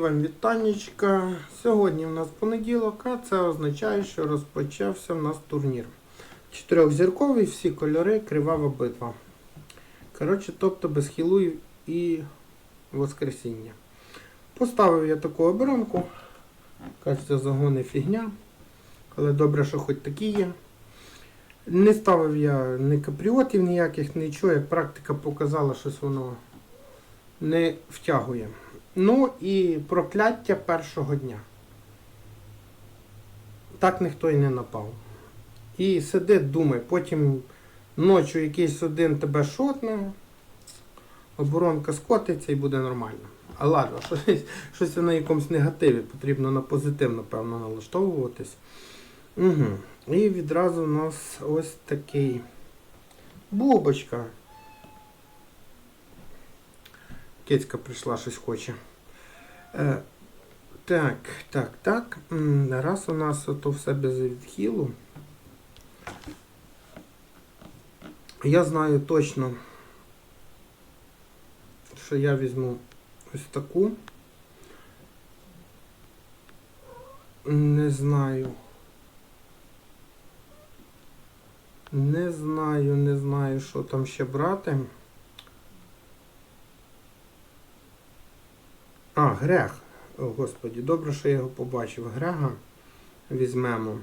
вам вітанечка. Сьогодні у нас понеділок, а це означає, що розпочався в нас турнір. Чотирьохзірковий, всі кольори, кривава битва. Коротше, тобто без хілу і воскресіння. Поставив я таку оборонку. Кажеться, загони фігня. Але добре, що хоч такі є. Не ставив я ні капріотів ніяких, нічого, як практика показала, щось воно не втягує. Ну і прокляття першого дня. Так ніхто і не напав. І сидить, думає, потім ночі якийсь один тебе шотне, оборонка скотиться і буде нормально. А ладно, щось, щось на якомусь негативі, потрібно на позитив, напевно, налаштовуватись. Угу. І відразу у нас ось такий бубочка. Кицька прийшла, щось хоче. Е, так, так, так. Раз у нас ото все без відхилу. Я знаю точно, що я візьму ось таку. Не знаю. Не знаю, не знаю, що там ще брати. А, грех. О, Господі, добре, що я його побачив. Грега візьмемо.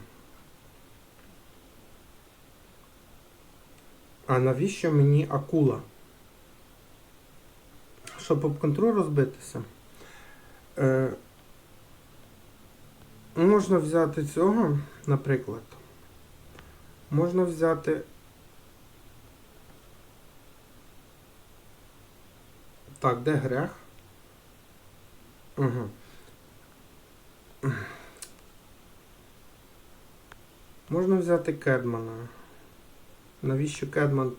А навіщо мені акула? Щоб об контроль розбитися. Е, можна взяти цього, наприклад. Можна взяти. Так, де грех? Угу. Можна взяти Кедмана. Навіщо Кедман?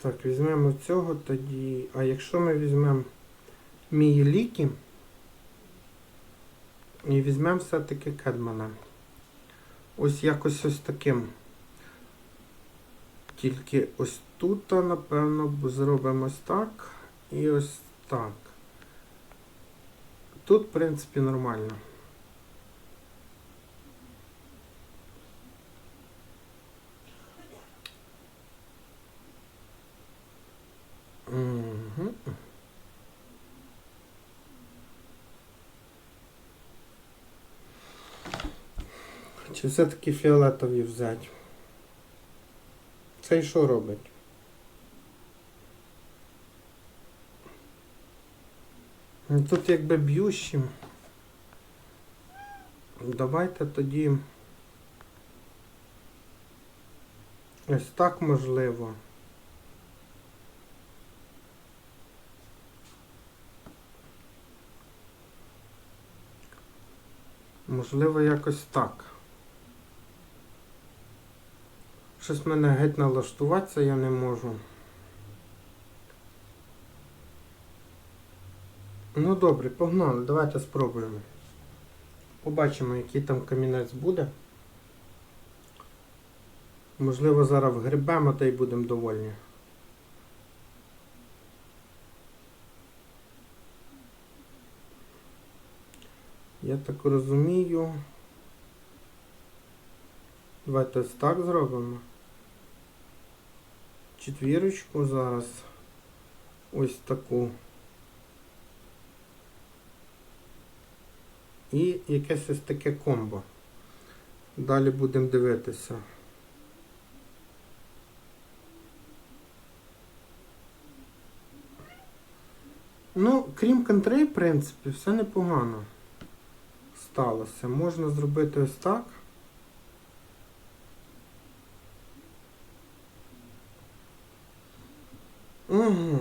Так, візьмемо цього тоді. А якщо ми візьмемо мій ліки і візьмемо все-таки Кедмана. Ось якось ось таким. Тільки ось тут, напевно, зробимо ось так. І ось так. Тут, в принципі, нормально. Чи все-таки фіолетові взяти? Це і що робить? Тут якби б'ющим. Давайте тоді ось так можливо. Можливо, якось так. Щось мене геть налаштуватися я не можу. Ну добре, погнали, давайте спробуємо. Побачимо, який там камінець буде. Можливо, зараз вгребемо та й будемо довольні. Я так розумію. Давайте ось так зробимо. Четвірочку зараз. Ось таку. І якесь ось таке комбо. Далі будемо дивитися. Ну, крім контрей, в принципі, все непогано сталося. Можна зробити ось так. Угу.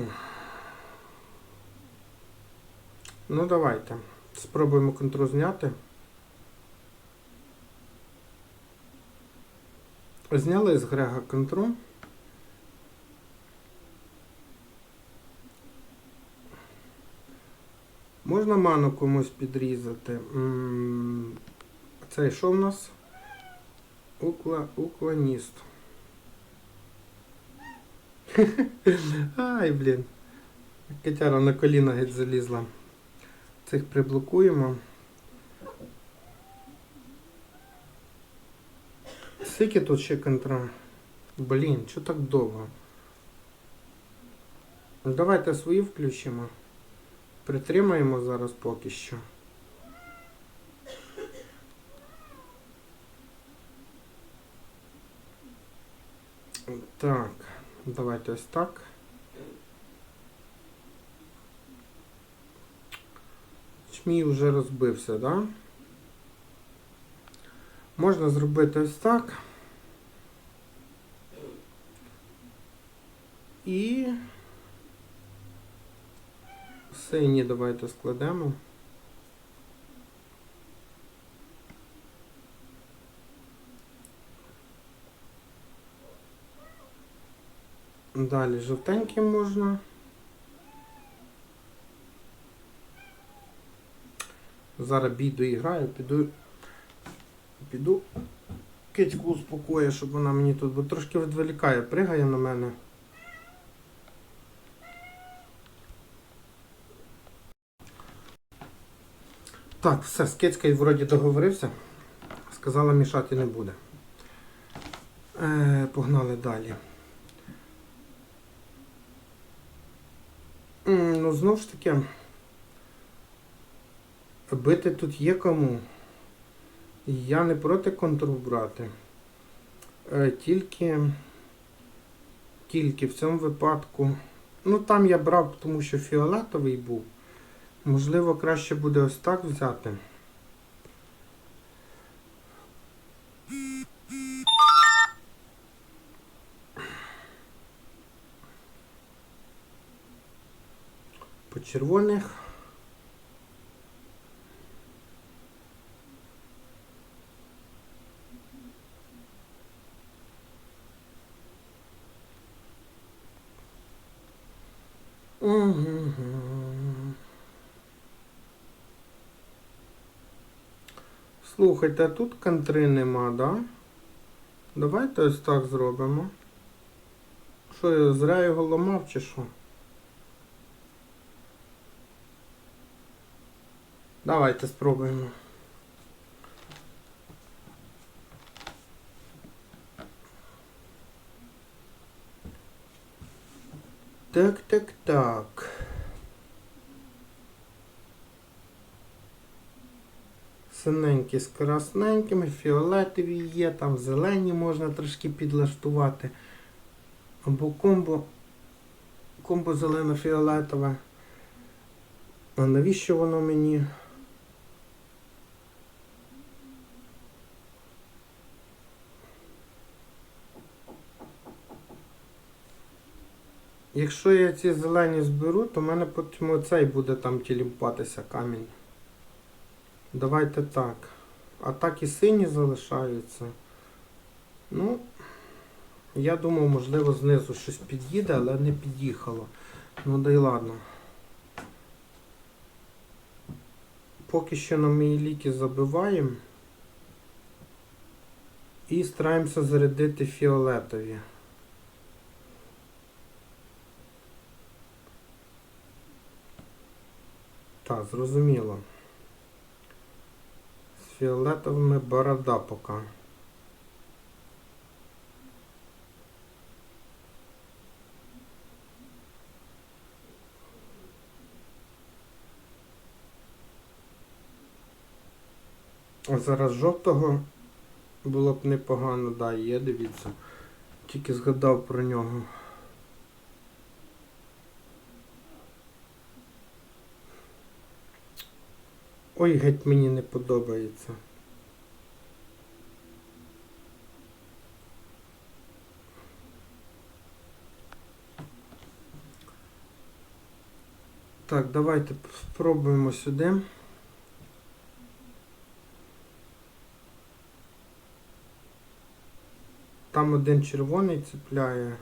Ну, давайте. Спробуємо контру зняти. Зняли з Грега контру. Можна ману комусь підрізати. М, Цей що в нас? Укла, уклоніст. Ай, блін. Китяра на коліна геть залізла. Цих приблокуємо. Скільки тут ще контра? Блін, що так довго? Давайте свої включимо. Притримаємо зараз поки що. Так, давайте ось так. Чмій вже розбився, да? Можна зробити ось так. І сині давайте складемо. Далі жовтенький можна. Зараз біду і граю, піду. Піду кицьку успокою, щоб вона мені тут, бо трошки відволікає, пригає на мене. Так, все, з кицькою вроді договорився. Сказала, мішати не буде. Е, погнали далі. Ну, знову ж таки, бити тут є кому. Я не проти контру брати. Е, тільки, тільки в цьому випадку. Ну там я брав, тому що фіолетовий був. Можливо, краще буде ось так взяти. По червоних. Слухайте, а тут контри нема, да? Давайте ось так зробимо. Що я зря його ламав чи що? Давайте спробуємо. Так, так, так. Синенькі з красненькими, фіолетові є, там зелені можна трошки підлаштувати. Або комбо, комбо зелено-фіолетове. А навіщо воно мені? Якщо я ці зелені зберу, то в мене потім оцей буде там тіліпатися камінь. Давайте так. А так і сині залишаються. Ну, я думав, можливо, знизу щось під'їде, але не під'їхало. Ну да й ладно. Поки що на мої ліки забиваємо. І стараємося зарядити фіолетові. Так, зрозуміло. З фіолетовими борода поки. А зараз жовтого було б непогано, да, є, дивіться. Тільки згадав про нього. Ой, геть мені не подобається. Так, давайте спробуємо сюди. Там один червоний цепляє.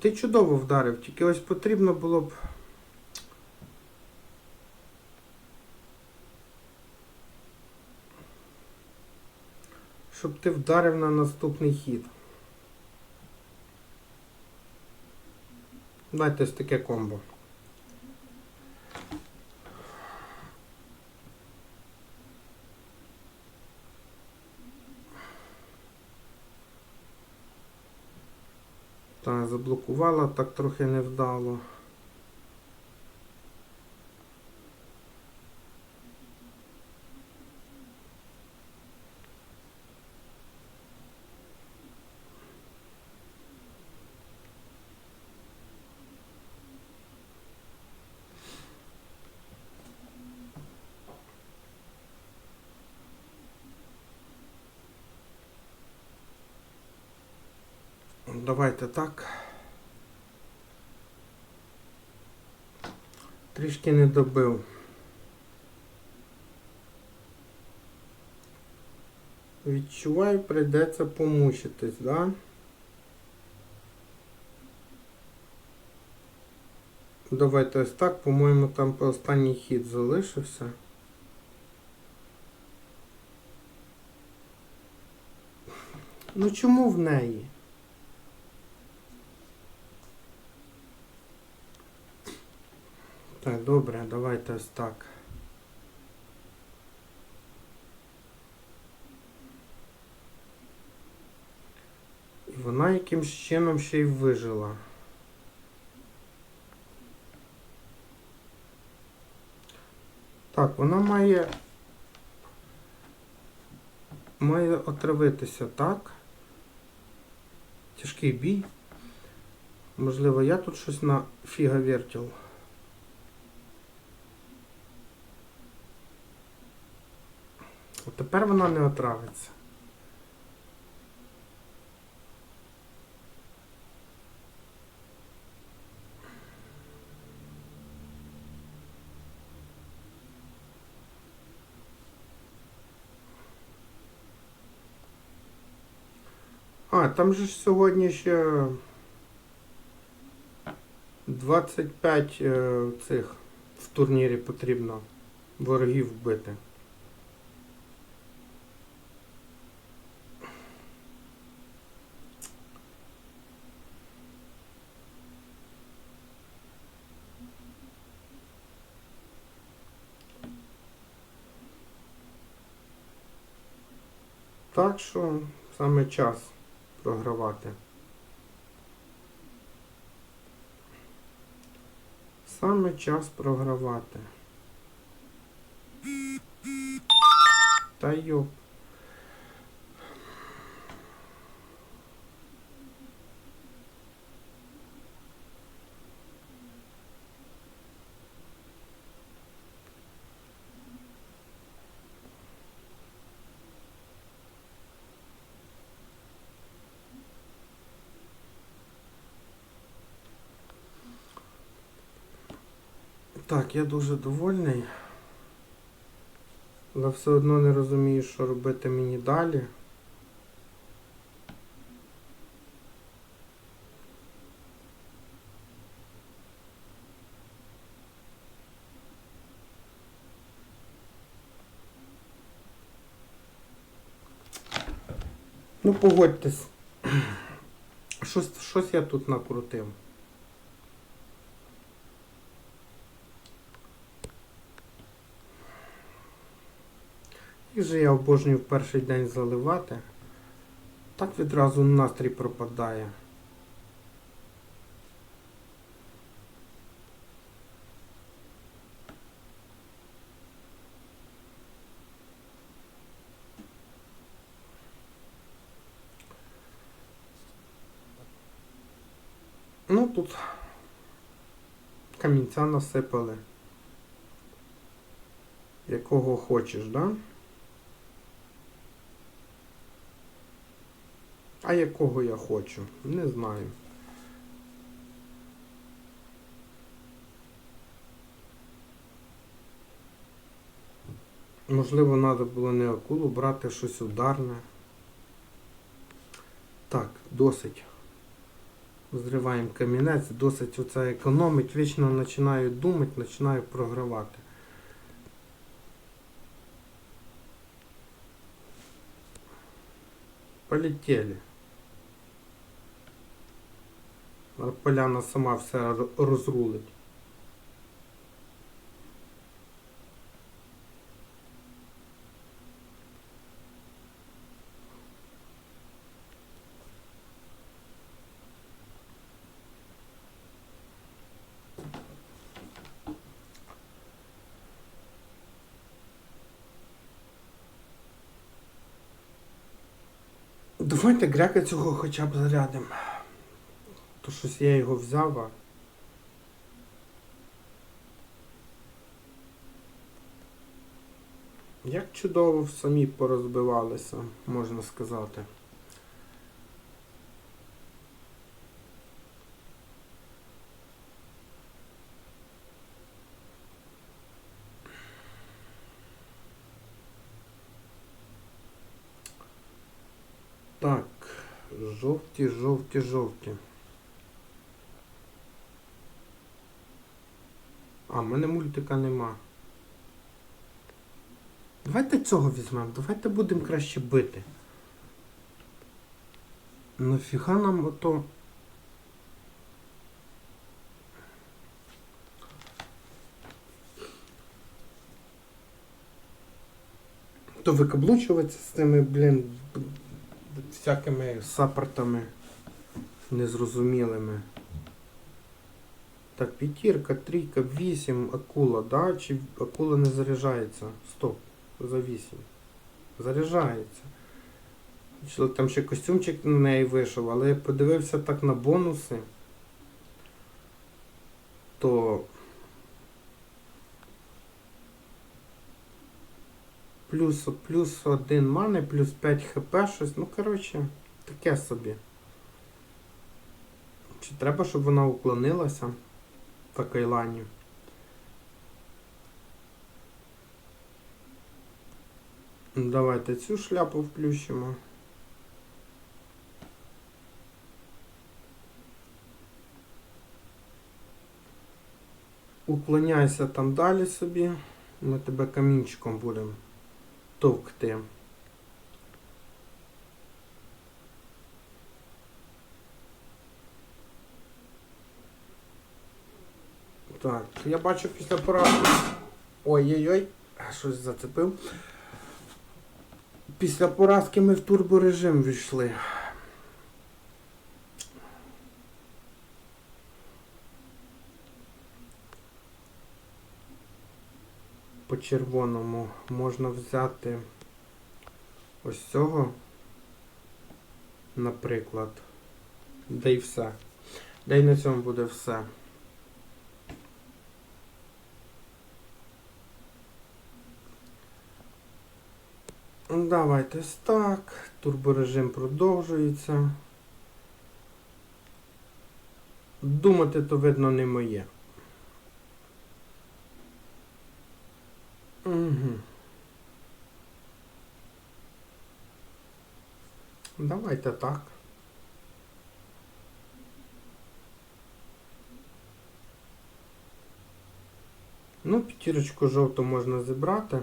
Ти чудово вдарив, тільки ось потрібно було б. Щоб ти вдарив на наступний хід. Дайте ось таке комбо. Заблокувала, так трохи невдало. Давайте так. Трішки не добив. Відчуваю, прийдеться помучитись, да? Давайте ось так, по-моєму, там по останній хід залишився. Ну чому в неї? Так, добре, давайте ось так. І вона якимсь чином ще й вижила. Так, вона має має отравитися, так? Тяжкий бій. Можливо, я тут щось на фіга вертів. Тепер вона не отравиться. А, там же ж сьогодні ще 25 е, цих в турнірі потрібно ворогів вбити. Так що саме час програвати. Саме час програвати. Та йоп. Так, я дуже довольний. Але все одно не розумію, що робити мені далі. Ну, погодьтесь. Щось, щось я тут накрутив. Їх же я обожнюю в перший день заливати. Так відразу настрій пропадає. Ну тут камінця насипали. Якого хочеш, да? А якого я хочу? Не знаю. Можливо, треба було не акулу брати щось ударне. Так, досить. Зриваємо камінець, досить оце економить, вічно починаю думати, починаю програвати. Полетели. А Поляна сама все розрулить. Давайте грека цього хоча б зарядимо. То щось я його взяв, а. Як чудово самі порозбивалися, можна сказати. Так, жовті, жовті, жовті. А, в мене мультика нема. Давайте цього візьмемо. Давайте будемо краще бити. Нафіга нам ото. То викаблучуватися з цими, блін, всякими саппортами незрозумілими. Так, п'ятірка, трійка, вісім, акула, да? Чи акула не заряджається? Стоп, за вісім. Заряджається. Там ще костюмчик на неї вийшов, але я подивився так на бонуси, то плюс, плюс один мани, плюс 5 хп, щось, ну коротше, таке собі. Чи треба, щоб вона уклонилася? Та Кайлані. Давайте цю шляпу включимо. Уклоняйся там далі собі. Ми тебе камінчиком будемо товкти. Так, я бачу після поразки. Ой-ой-ой, щось зацепив. Після поразки ми в турборежим війшли. По червоному можна взяти ось цього, наприклад. Да й все. Да й на цьому буде все. Давайте так. Турборежим продовжується. Думати то видно не моє. Угу. Давайте так. Ну, п'ятірочку жовту можна зібрати.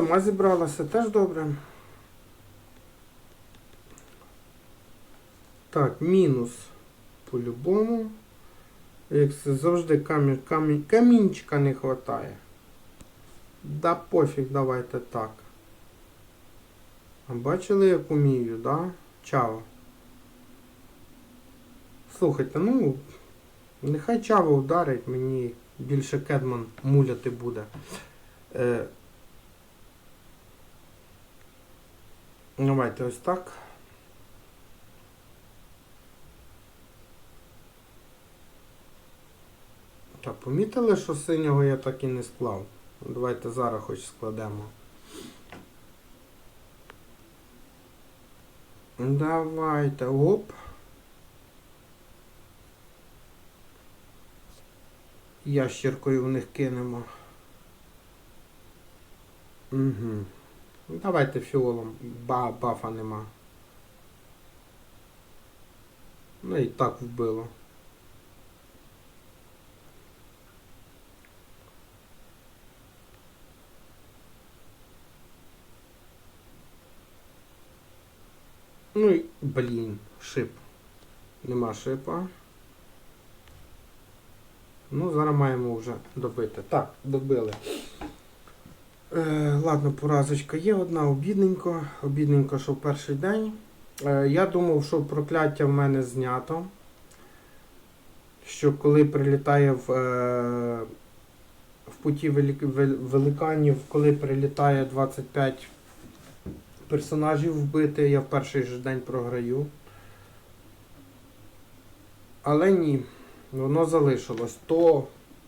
Сама зібралася теж добре. Так, мінус по-любому. Як це завжди камінь, камінь, камінчика не вистачає. Да пофіг, давайте так. А бачили, як умію, да? Чао. Слухайте, ну, нехай Чаво ударить, мені більше Кедман муляти буде. Е, Давайте ось так. Так, помітили, що синього я так і не склав. Давайте зараз хоч складемо. Давайте, оп. Ящіркою в них кинемо. Угу. Ну, давайте фіолом, ба, бафа нема. Ну і так вбило. Ну і, блін, шип. Нема шипа. Ну, зараз маємо вже добити. Так, добили. Е, ладно, поразочка є одна, обідненько. Обідненько, що в перший день. Е, я думав, що прокляття в мене знято. Що коли прилітає в, е, в путі великанів, коли прилітає 25 персонажів вбити, я в перший же день програю. Але ні, воно залишилось. То,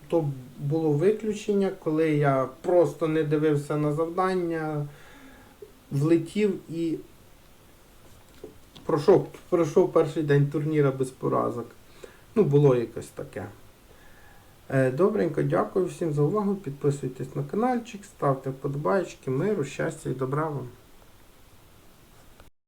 то було виключення, коли я просто не дивився на завдання, влетів і пройшов, пройшов перший день турніра без поразок. Ну, було якось таке. Е, Добренько, дякую всім за увагу. Підписуйтесь на каналчик, ставте вподобайки, миру, щастя і добра вам.